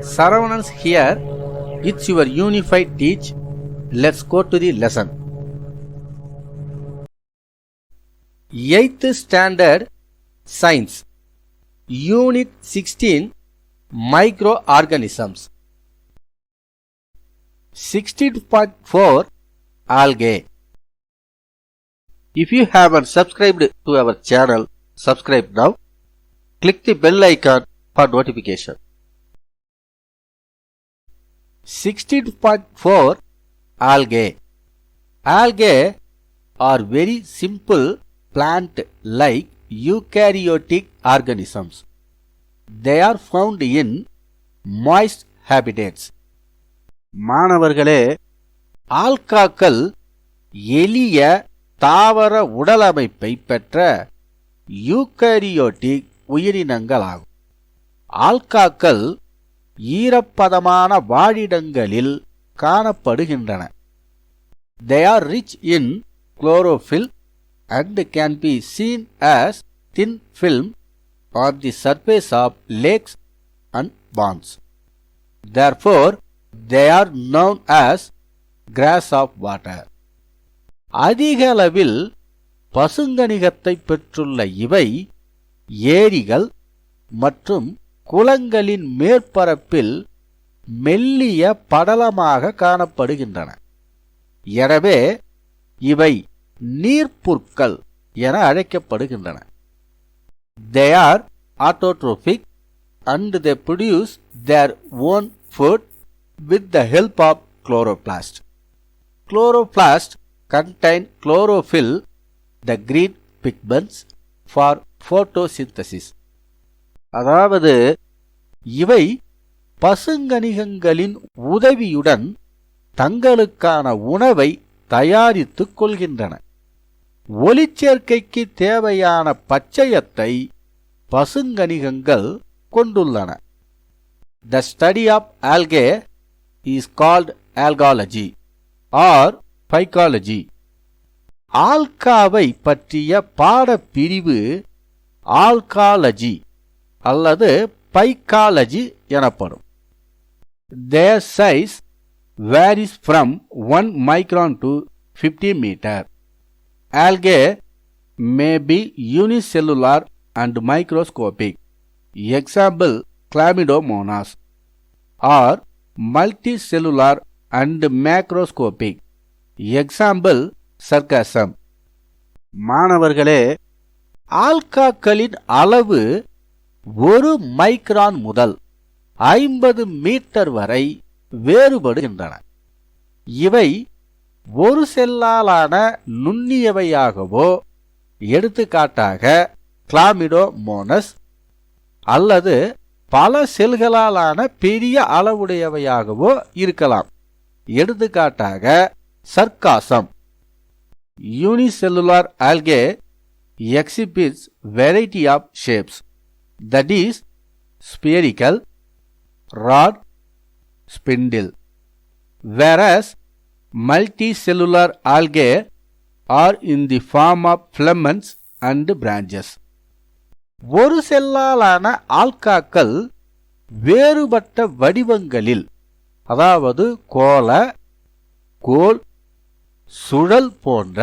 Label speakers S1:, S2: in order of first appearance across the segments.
S1: Saravanans here. It's your unified teach. Let's go to the lesson. 8th standard science unit 16 microorganisms 16.4 algae if you haven't subscribed to our channel subscribe now click the bell icon for notification 16.4 algae algae are very simple plant like eukaryotic organisms. They are found in moist habitats. மாணவர்களே ஆல்காக்கள் எளிய தாவர உடலமைப்பை பெற்ற eukaryotic உயிரினங்களாகும் ஆல்காக்கள் ஈரப்பதமான வாழிடங்களில் காணப்படுகின்றன they are rich in chlorophyll and can be seen as thin film on the surface of lakes and ponds therefore they are known as grass of water அதிக அளவில் பசுங்கணிகத்தை பெற்றுள்ள இவை ஏரிகள் மற்றும் குளங்களின் மேற்பரப்பில் மெல்லிய படலமாக காணப்படுகின்றன. எனவே இவை நீர்ப்புற்கள் என அழைக்கப்படுகின்றன. They are autotrophic and they produce their own food with the help of chloroplast chloroplast contain chlorophyll the green pigments for photosynthesis அதாவது இவை பசுங்கணிகங்களின் உதவியுடன் தங்களுக்கான உணவை தயாரித்துக் கொள்கின்றன. ஒளிச்சேர்க்கைக்கு தேவையான பச்சையத்தை பசுங்கணிகங்கள் கொண்டுள்ளன. The study of algae is called algology or phycology ஆல்காவை பற்றிய பாடப்பிரிவு ஆல்காலஜி. அல்லது பைக்காலஜி எனப்படும் their size varies from one micron to fifty metre algae may be unicellular and microscopic example Chlamydomonas or multi cellular and macroscopic example Sargassum மாணவர்களே ஆல்காக்களின் அளவு ஒரு micron முதல் ஐம்பது மீட்டர் வரை வேறுபடுகின்றன. இவை ஒரு செல்லாலான நுண்ணியவையாகவோ எடுத்துக்காட்டாக கிளாமிடோமோனஸ் அல்லது பல செல்களாலான பெரிய அளவுடையவையாகவோ இருக்கலாம். எடுத்துக்காட்டாக Sargassum. Unicellular algae exhibits variety of shapes. That is spherical rod spindle, whereas multicellular algae are in the form of filaments and branches. ஒரு செல்லாலான ஆல்காக்கள் வேறுபட்ட வடிவங்களில் அதாவது கோல கோல் சுழல் போன்ற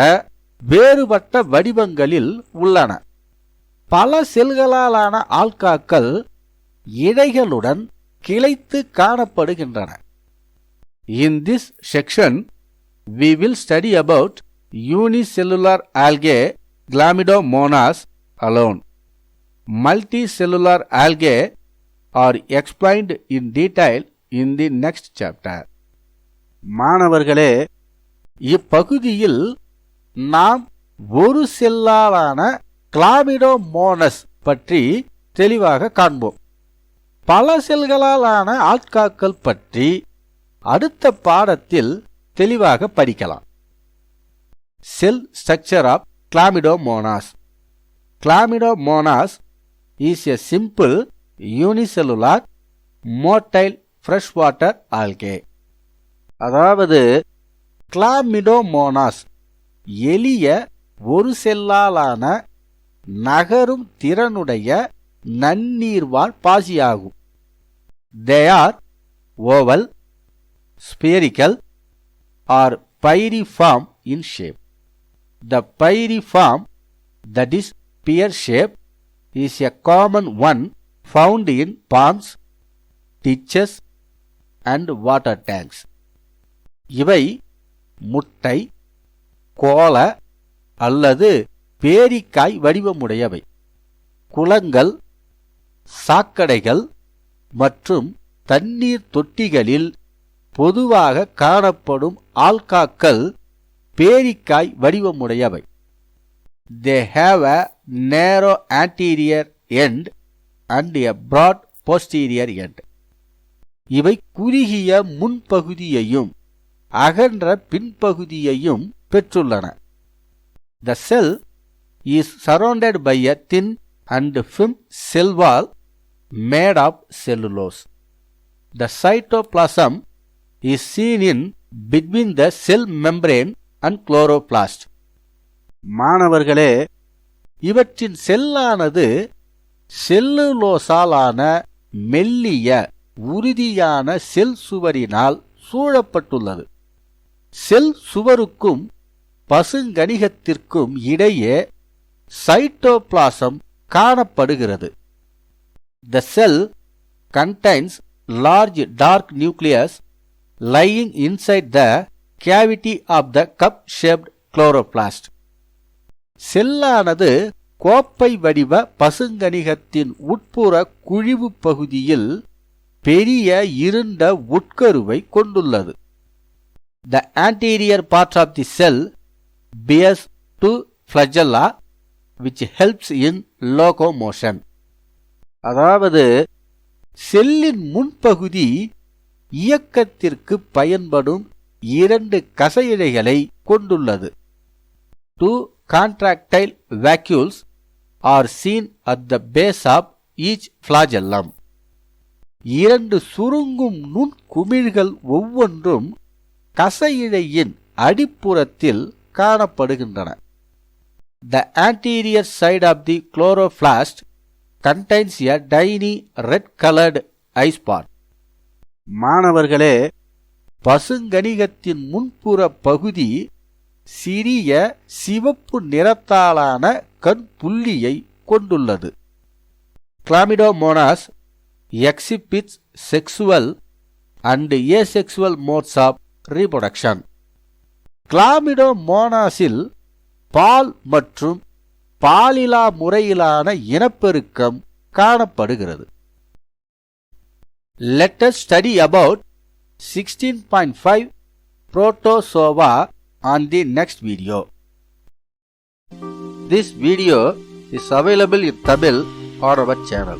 S1: வேறுபட்ட வடிவங்களில் உள்ளன பல செல்களாலான ஆல்காக்கள் இழைகளுடன் கிளைத்து காணப்படுகின்றன in this section we will study about unicellular algae Chlamydomonas alone multicellular algae are explained in detail in the next chapter. மாணவர்களே இப்பகுதியில் நாம் ஒரு செல்லாலான கிளாமிடோமோனஸ் பற்றி தெளிவாக காண்போம். பல செல்களாலான ஆட்காக்கள் பற்றி அடுத்த பாடத்தில் தெளிவாக படிக்கலாம். Cell structure of Chlamydomonas Chlamydomonas a simple simple motile fresh water algae அதாவது கிளாமிடோமோனாஸ் எளிய ஒரு செல்லாலான நகரும் திறனுடைய நன்னீர்வாழ் பாசியாகும் they are oval, spherical, or pyriform in shape. The pyriform, that is pear shape, is a common one found in ponds, ditches, and water tanks. இவை முட்டை கோல அல்லது பேரிக்காய் வடிவமுடையவை. குளங்கள் சாக்கடைகள் மற்றும் தண்ணீர் தொட்டிகளில் பொதுவாக காணப்படும் ஆல்காக்கள் பேரிக்காய் வடிவமுடையவை. They have a narrow anterior end and a broad posterior end இவை குறுகிய முன்பகுதியையும் அகன்ற பின்பகுதியையும் பெற்றுள்ளன. The cell is surrounded by a thin and firm cell wall made of cellulose the cytoplasm is seen in between the cell membrane and chloroplast மாணவர்களே இவற்றின் செல்லானது செல்லுலோசாலான மெல்லிய உறுதியான செல் சுவரினால் சூழப்பட்டுள்ளது. செல் சுவருக்கும் பசுங்கணிகத்திற்கும் இடையே சைட்டோபிளாசம் காணப்படுகிறது. The cell contains large dark nucleus lying inside the cavity of the cup shaped chloroplast செல்லானது கோப்பை வடிவ பசுங்கணிகத்தின் உட்புற குழிவு பகுதியில் பெரிய இருண்ட உட்கருவை கொண்டுள்ளது. The anterior part of the cell bears two flagella which helps in locomotion அதாவது செல்லின் முன்பகுதி இயக்கத்திற்கு பயன்படும் இரண்டு கசையிழைகளை கொண்டுள்ளது. Two contractile vacuoles are seen at the base of each flagellum இரண்டு சுருங்கும் நுண்குமிழ்கள் ஒவ்வொன்றும் கசையிழையின் அடிப்புறத்தில் காணப்படுகின்றன. The anterior side of the chloroplast contains a tiny red colored eye spot மாணவர்களே பசுங்கணிகத்தின் முன்புற பகுதி சிறிய சிவப்பு நிறத்தாலான கண் புள்ளியை கொண்டுள்ளது. Chlamydomonas exhibits sexual and asexual modes of reproduction கிளாமிடோமோனாஸில் பால் மற்றும் பாலிலா முறையிலான இனப்பெருக்கம் காணப்படுகிறது let's study about sixteen point five protozoa on the next video this video is available in Tamil on our channel.